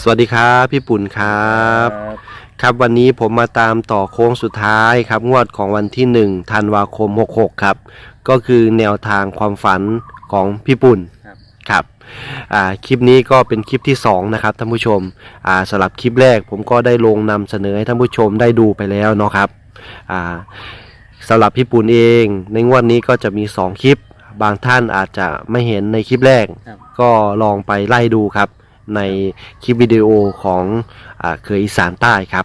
สวัสดีครับพี่ปุ่นครับ ครับวันนี้ผมมาตามต่อโค้งสุดท้ายครับ งวดของวันที่1ธันวาคม 66 ครับ ก็คือแนวทางความฝันของพี่ปุ่นครับครับอ่าคลิปนี้ก็เป็นคลิปที่ 2 นะครับท่านผู้ชมอ่าสำหรับคลิปแรกผมก็ได้ลงนำเสนอให้ท่านผู้ชมได้ดูไปแล้วเนาะครับอ่าสำหรับพี่ปุ่นเอง ในงวดนี้ก็จะมี 2 คลิป บางท่านอาจจะไม่เห็นในคลิปแรกครับก็ลองไปไล่ดูครับ ในคลิปวิดีโอของอาเคยอีสานใต้ครับ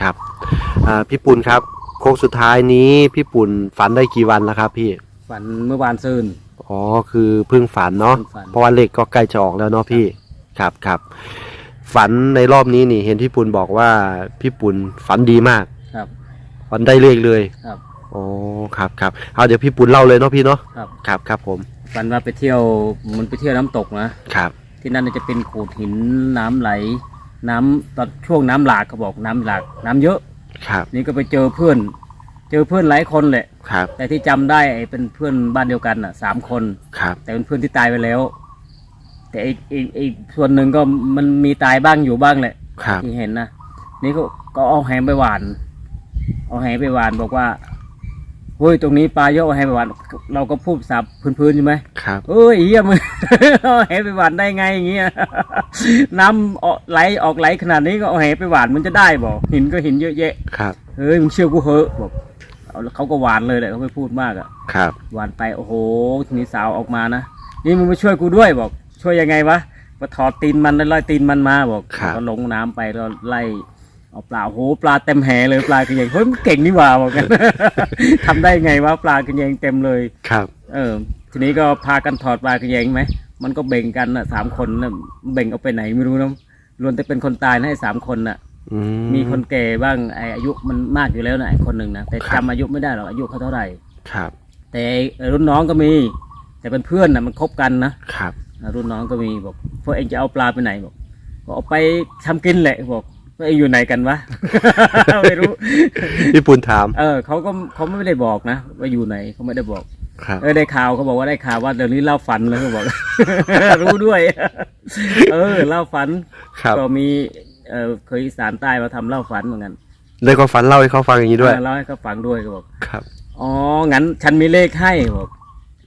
ครับอ่าพี่ปุ่นครับโค้งสุดท้ายนี้พี่ปุ่นฝันได้กี่วันแล้วครับพี่ฝันเมื่อวานซืนอ๋อคือเพิ่งฝันเนาะเพิ่งฝันเพราะว่าเลขก็ใกล้จะออกแล้วเนาะพี่ครับครับฝันในรอบนี้นี่เห็นพี่ปุ่นบอกว่าพี่ปุ่นฝันดีมากครับฝันได้เลขเลยครับอ๋อครับครับเอาเดี๋ยวพี่ปุ่นเล่าเลยเนาะพี่เนาะครับครับครับผมฝันว่าไปเที่ยวมันไปเที่ยวน้ำตกนะครับ ที่นั่นจะเป็นโขดหินน้ำไหล น้ำตอนช่วงน้ำหลากเขาบอกน้ำหลากน้ำเยอะครับ นี่ก็ไปเจอเพื่อน เจอเพื่อนหลายคนแหละครับ แต่ที่จำได้ไอ้เป็นเพื่อนบ้านเดียวกันอะสามคนครับ แต่เป็นเพื่อนที่ตายไปแล้ว แต่อีกอีกอีกส่วนหนึ่งก็มันมีตายบ้างอยู่บ้างแหละครับที่เห็นนะนี่ก็ก็เอาแหไปหวาน เอาแหไปหวานบอกว่า เฮ้ยตรงนี้ปลาเยอะเอาแหไปหวานเราก็พูดสับพื้นๆใช่ไหมครับเอ้ยเฮียมึงเอาแหไปหวานได้ไงอย่างเงี้ยน้ำออกไหลออกไหลขนาดนี้ก็เอาแหไปหวานมันจะได้บอกหินก็หินเยอะแยะครับเฮ้ยมึงเชื่อกูเหอะบอกเอาแล้วเขาก็หวานเลยแหละเขาไม่พูดมากอะครับหวานไปโอ้โหทีนี้สาวออกมานะนี่มึงมาช่วยกูด้วยบอก ช่วยยังไงวะมาถอดตีนมันแล้วไล่ตีนมันมาบอกครับก็ลงน้ำไปแล้วไล่ เอาปลาโอ้โหปลาเต็มแหเลยปลากระเยงเฮ้ยมันเก่งนี่หว่าบอกกัน ทำได้ไงวะปลากระเยงเต็มเลย ครับ เออ ทีนี้ก็พากันถอดปลากระเยงไหมมันก็เบ่งกันน่ะสามคนน่ะเบ่งเอาไปไหนไม่รู้นะรวนแต่เป็นคนตายนะไอ้สามคนน่ะ อืมีคนแก่บ้างไอ้อายุมันมากอยู่แล้วนะไอ้คนหนึ่งนะแต่ครับจำอายุไม่ได้หรอกอายุเขาเท่าไหร่ ครับ แต่ไอ้รุ่นน้องก็มี แต่เป็นเพื่อนนะมันคบกันนะครับ อ่ารุ่นน้องก็มีบอกพวกเองจะเอาปลาไปไหนบอกบอกเอาไปทำกินแหละบอกพ วกเองอยู่ไหนกันวะ ไม่รู้พี่ปุ่นถาม เออเขาก็เขาไม่ได้บอกนะว่าอยู่ไหนเขาไม่ได้บอกครับเออได้ข่าวเขาบอกว่าได้ข่าวว่าเดี๋ยวนี้เล่าฝันแล้วเขาบอก รู้ด้วย เออเล่าฝันครับก็มีเออเคยอีสานใต้มาทำเล่าฝันเหมือนกันได้ความฝันเล่าให้เขาฟังอย่างนี้ด้วยเออเล่าให้เขาฟังด้วยเขาบอกครับอ๋องั้นฉันมีเลขให้บอก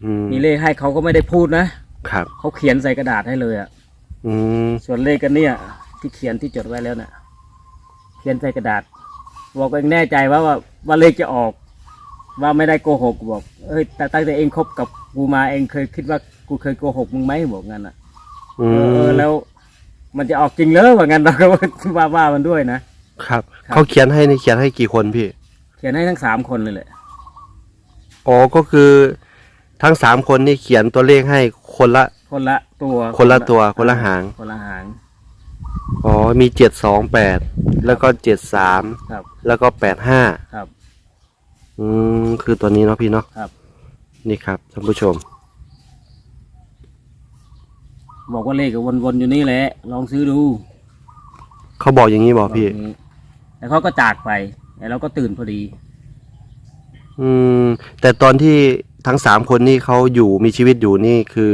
อืมมีเลขให้เขาก็ไม่ได้พูดนะครับเขาเขียนใส่กระดาษให้เลยอะอืมส่วนเลขกันเนี่ย ที่เขียนที่จดไว้แล้วน่ะ เขียนใส่กระดาษ บอกเองแน่ใจว่าว่าว่าเลขจะออก ว่าไม่ได้โกหกบอกเอ้ยแต่ตั้งแต่เองคบกับกูมาเองเคยคิดว่ากูเคยโกหกมึงไหมบอกงั้นอะอืเอมอแล้ว มันจะออกจริงเลยว่างั้นเราก็ว่าว่ามันด้วยนะครับครับเขาเขียนให้นี่เขียนให้กี่คนพี่ เขียนให้ทั้งสามคนเลยแหละอ๋อก็คือทั้งสามคนนี่เขียนตัวเลขให้คนละคนละตัว คนละตัวคนละหาง คนละหาง อ๋อ มีเจ็ดสองแปดแล้วก็เจ็ดสามครับแล้วก็แปดห้าครับ อืมคือตัวนี้เนาะพี่เนาะครับ นี่ครับท่านผู้ชม บอกว่าเลขก็วนๆอยู่นี่แหละ ลองซื้อดูเขาบอกอย่างนี้บอกพี่บอกอย่างนี้แล้วเขาก็จากไปแล้วเราก็ตื่นพอดี อืม แต่ตอนที่ทั้งสามคนนี่เขาอยู่มีชีวิตอยู่นี่คือ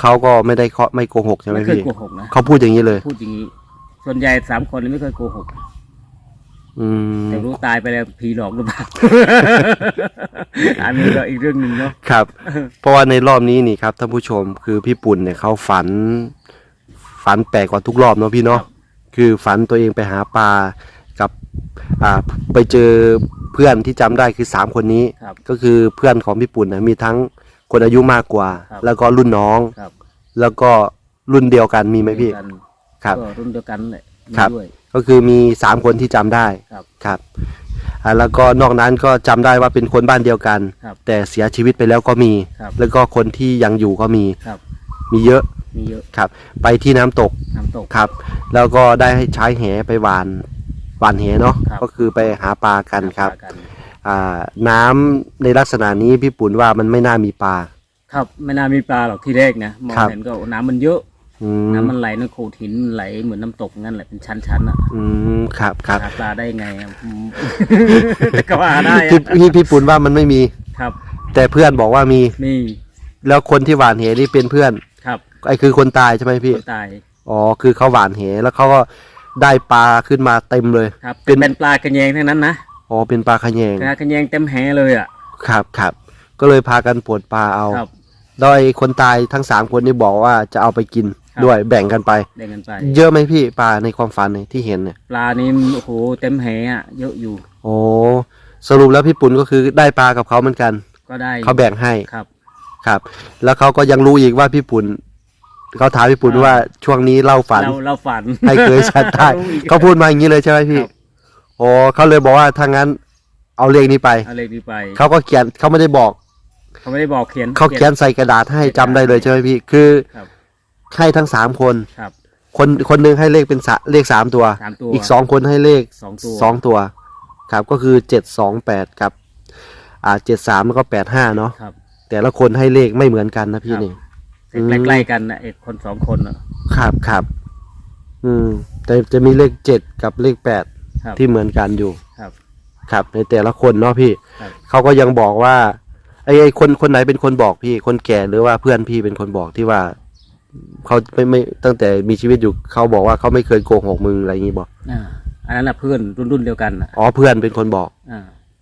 เขาก็ไม่ได้เคาะไม่โกหกใช่ไหมไม่เคยพี่โกหกนะเขาพูดอย่างนี้เลย พูดอย่างนี้ส่วนใหญ่สามคนนี่ไม่เคยโกหกอืมแต่รู้ตายไปแล้วผีหลอกหรือเปล่า อันนี้ก็อีกเรื่องหนึ่งเนาะ ครับ เพราะว่าในรอบนี้นี่ครับท่านผู้ชมคือพี่ปุ่นเนี่ยเขาฝัน ฝันแปลกกว่าทุกรอบเนาะพี่เนาะคือฝันตัวเองไปหาปลากับอ่าไปเจอเพื่อนที่จำได้คือสามคนนี้ ครับ ก็คือเพื่อนของพี่ปุ่นนะมีทั้ง คนอายุมากกว่า ครับ แล้วก็รุ่นน้อง ครับแล้วก็รุ่นเดียวกันมีไหมพี่ เดียวกันครับ ก็รุ่นเดียวกันแหละมีครับ ด้วย ก็คือมีสามคนที่จำได้ครับครับอ่าแล้วก็นอกนั้นก็จำได้ว่าเป็นคนบ้านเดียวกัน ครับแต่เสียชีวิตไปแล้วก็มี ครับ แล้วก็คนที่ยังอยู่ก็มีครับ มีเยอะมีเยอะครับ ไปที่น้ำตกน้ำตก ครับ แล้วก็ได้ให้ใช้แหไปหวานหวานแหเนาะครับ ก็คือไปหาปลากันครับหาปลากัน อ่าน้ำในลักษณะนี้พี่ปุ่นว่ามันไม่น่ามีปลา ครับไม่น่ามีปลาหรอกที่แรกนะมองครับเห็นก็น้ำมันเยอะอืมน้ำมันไหลนั่นโขดหินไหลเหมือนน้ำตกงั้นแหละเป็นชั้นๆอะอืมครับครับหาปลาได้ไงอะอืมก็ว่าได้พี่อะพี่พี่ปุ่นว่ามันไม่มีครับ แต่เพื่อนบอกว่ามีมีแล้วคนที่หวานเหนี่เป็นเพื่อนครับไอ้คือคนตายใช่ไหมพี่คนตายอ๋อคือเขาหวานเหแล้วเขาก็ได้ปลาขึ้นมาเต็มเลยครับเป็นเป็นปลากระแยงทั้งนั้นนะ อ๋อเป็นปลาขะแยงปลากระแยงเต็มแหเลยอะ ครับครับก็เลยพากันปวดปลาเอาครับ โดยคนตายทั้งสามคนนี่บอกว่าจะเอาไปกินครับ ด้วยแบ่งกันไป แบ่งกันไป เยอะไหมพี่ปลาในความฝันเนี่ยที่เห็นเนี่ยปลานี่โอ้โหเต็มแหอะเยอะอยู่โอ้สรุปแล้วพี่ปุ่นก็คือได้ปลากับเขาเหมือนกัน ก็ได้เขาแบ่งให้ครับ ครับ แล้วเขาก็ยังรู้อีกว่าพี่ปุ่นเขาถามพี่ปุ่นอ่า ว่าช่วงนี้เล่าฝัน เราเราฝันให้เคยชัดได้ รู้อีก เขาพูดมาอย่างนี้เลยใช่ไหมพี่ ครับ โอ้เขาเลยบอกว่าถ้างั้น เอาเลขนี้ไป เอาเลยดีไปเขาก็เขียนเขาไม่ได้บอก เขาไม่ได้บอกเขียนเขาเขียนใส่กระดาษให้จำได้เลยใช่ไหมพี่ คือครับให้ทั้งสามคน ครับ คนคนหนึงให้เลขเป็นสะเลขสามตัว สามตัวอีกสองคนให้เลขสองตัว สองตัว ครับก็คือเจ็ดสองแปดกับ อ่าเจ็ดสามแล้วก็แปดห้าเนาะครับแต่ละคนให้เลขไม่เหมือนกันนะพี่ครับนี่แต่ใกล้ๆกันนะไอ้คนสองคนน่ะครับครับ อืม แต่จะมีเลขเจ็ดกับเลขแปด ครับที่เหมือนกันอยู่ครับ ครับ ในแต่ละคนเนาะพี่ ครับ เขาก็ยังบอกว่า ไอ้ไอ้คนคนไหนเป็นคนบอกพี่ คนแก่หรือว่าเพื่อนพี่เป็นคนบอกที่ว่าเขาไม่ไม่ตั้งแต่มีชีวิตอยู่เขาบอกว่าเขาไม่เคยโกหกมึงอะไรอย่างงี้บอกอ่าอันนั้นน่ะเพื่อนรุ่นรุ่นๆเดียวกันน่ะอ๋อเพื่อนเป็นคนบอก อ่า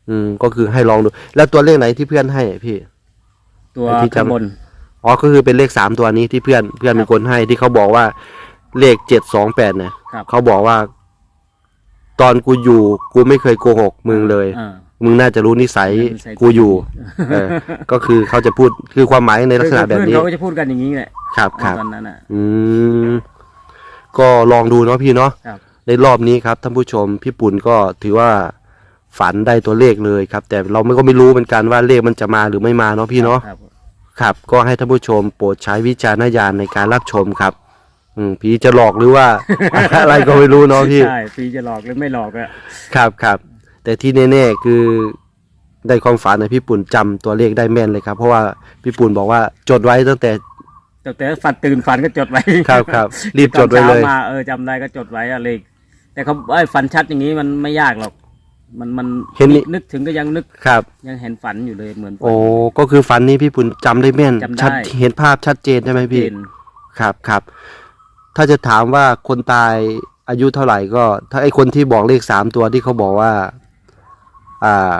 อืมก็คือให้ลองดู แล้วตัวเลขไหนที่เพื่อนให้อะพี่ ตัวไอ้ที่จำ ข้างบน อ๋อก็คือเป็นเลขสามตัวนี้ที่เพื่อนเพื่อนเป็นคนให้ที่เขาบอกว่าเลขเจ็ดสองแปดเนี่ยครับ เขาบอกว่า ตอนกูอยู่ กูไม่เคยโกหกมึงเลย อ่า มึงน่าจะรู้นิสัยนิสัย กูอยู่ เออ ก็คือเขาจะพูดคือความหมายในลักษณะแบบนี้ เพื่อเขาก็จะพูดกันอย่างนี้แหละครับครับ ตอนนั้นน่ะ อืม ก็ลองดูเนาะพี่เนาะครับ ในรอบนี้ครับท่านผู้ชมพี่ปุ่นก็ถือว่าฝันได้ตัวเลขเลยครับ แต่เราไม่ก็ไม่รู้เหมือนกันว่าเลขมันจะมาหรือไม่มาเนาะพี่เนาะ ครับ ครับ ก็ให้ท่านผู้ชมโปรดใช้วิจารณญาณในการรับชมครับ อืมผีจะหลอกหรือว่า อะไรก็ไม่รู้เนาะพี่ ใช่ปีจะหลอกหรือไม่หลอกอะครับครับ แต่ที่แน่ๆคือได้ความฝันนะพี่ปุ่นจำตัวเลขได้แม่นเลยครับ เพราะว่าพี่ปุ่นบอกว่าจดไว้ตั้งแต่ แต่แต่ฝันตื่นฝันก็จดไว้ครับครับรีบจดไว้เลย ตอนช้ามาเออจำได้ก็จดไว้อะเลขแต่เขาไอ้ฝันชัดอย่างนี้มันไม่ยากหรอก มันมันเห็นนี่นึกถึงก็ยังนึกครับ ยังเห็นฝันอยู่เลยเหมือนฝัน โอ้ก็คือฝันนี้พี่ปุ่นจำได้แม่นจำได้ ชัดเห็นภาพชัดเจนใช่ไหมพี่ เห็น ครับครับ ถ้าจะถามว่าคนตายอายุเท่าไหร่ก็ ถ้าไอคนที่บอกเลขสามตัวที่เขาบอกว่า อ่า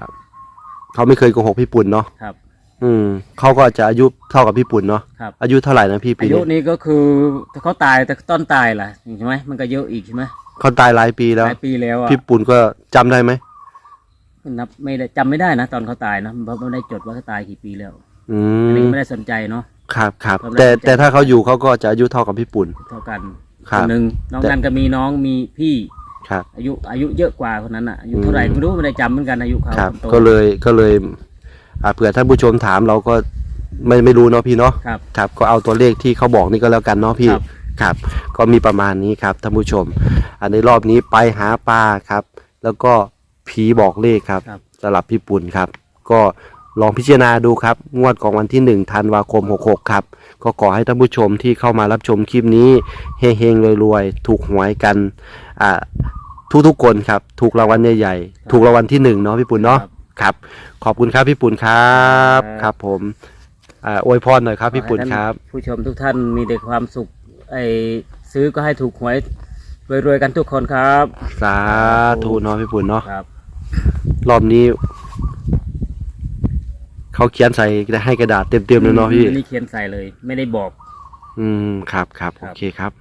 เขาไม่เคยโกหกพี่ปุ่นเนาะครับ อืมเขาก็จะอายุเท่ากับพี่ปุ่นเนาะครับ อายุเท่าไหร่นะพี่ปีอายุนี้นี้ก็คือถ้าเขาตายแต่ต้นตายล่ะใช่ไหมมันก็เยอะอีกใช่ไหมเขาตายหลายปีแล้วหลายปีแล้วอะพี่ปุ่นก็จำได้ไหมนับไม่ได้จำไม่ได้นะตอนเขาตายนะเพราะไม่ได้จดว่าเขาตายกี่ปีแล้วอือันมนี้ไม่ได้สนใจเนาะ ครับครับจำได้แต่จำแต่ถ้าเขาอยู่เขาก็จะอายุเท่ากับพี่ปุ่น เท่ากันครับนหนึ่งน้องแต่นันก็มีน้องมีพี่ครับ อายุอายุเยอะกว่าคนนั้นอะอายุเท่าไหร่ก็ไม่รู้ไม่ได้จำเหมือนกันอายุเขาครับ นโต ก็เลยก็เลยอ่าเผื่อท่านผู้ชมถามเราก็ไม่ไม่รู้เนาะพี่เนาะครับครับ ก็เอาตัวเลขที่เขาบอกนี่ก็แล้วกันเนาะพี่ครับ ครับ ก็มีประมาณนี้ครับท่านผู้ชม อันในรอบนี้ไปหาปลาครับ แล้วก็ผีบอกเลขครับครับ สลับพี่ปุ่นครับ ก็ ลองพิจารณาดูครับ งวดของวันที่1ธันวาคม 66 ครับ ก็ขอให้ท่านผู้ชมที่เข้ามารับชมคลิปนี้เฮงๆรวยๆ ถูกหวยกันอ่าทุกๆคนครับ ถูกรางวัลใหญ่ๆ ถูกรางวัลที่หนึ่งเนาะพี่ปุ่นเนาะครับครับ ขอบคุณครับพี่ปุ่นครับครับ ครับผมอ่าอวยพรหน่อยครับพี่ปุ่นขอให้คท่ารับ ผู้ชมทุกท่านมีแต่ความสุขไอ้ซื้อก็ให้ถูกหวยรวยๆกันทุกคนครับ สาธุเนาะพี่ปุ่นเนาะ ครับ รอบนี้ เขาเขียนใส่ให้กระดาษเต็มๆเลยเนาะพี่ อันนี่เขียนใส่เลย ไม่ได้บอก อืมครับครับครัโอบเคครับ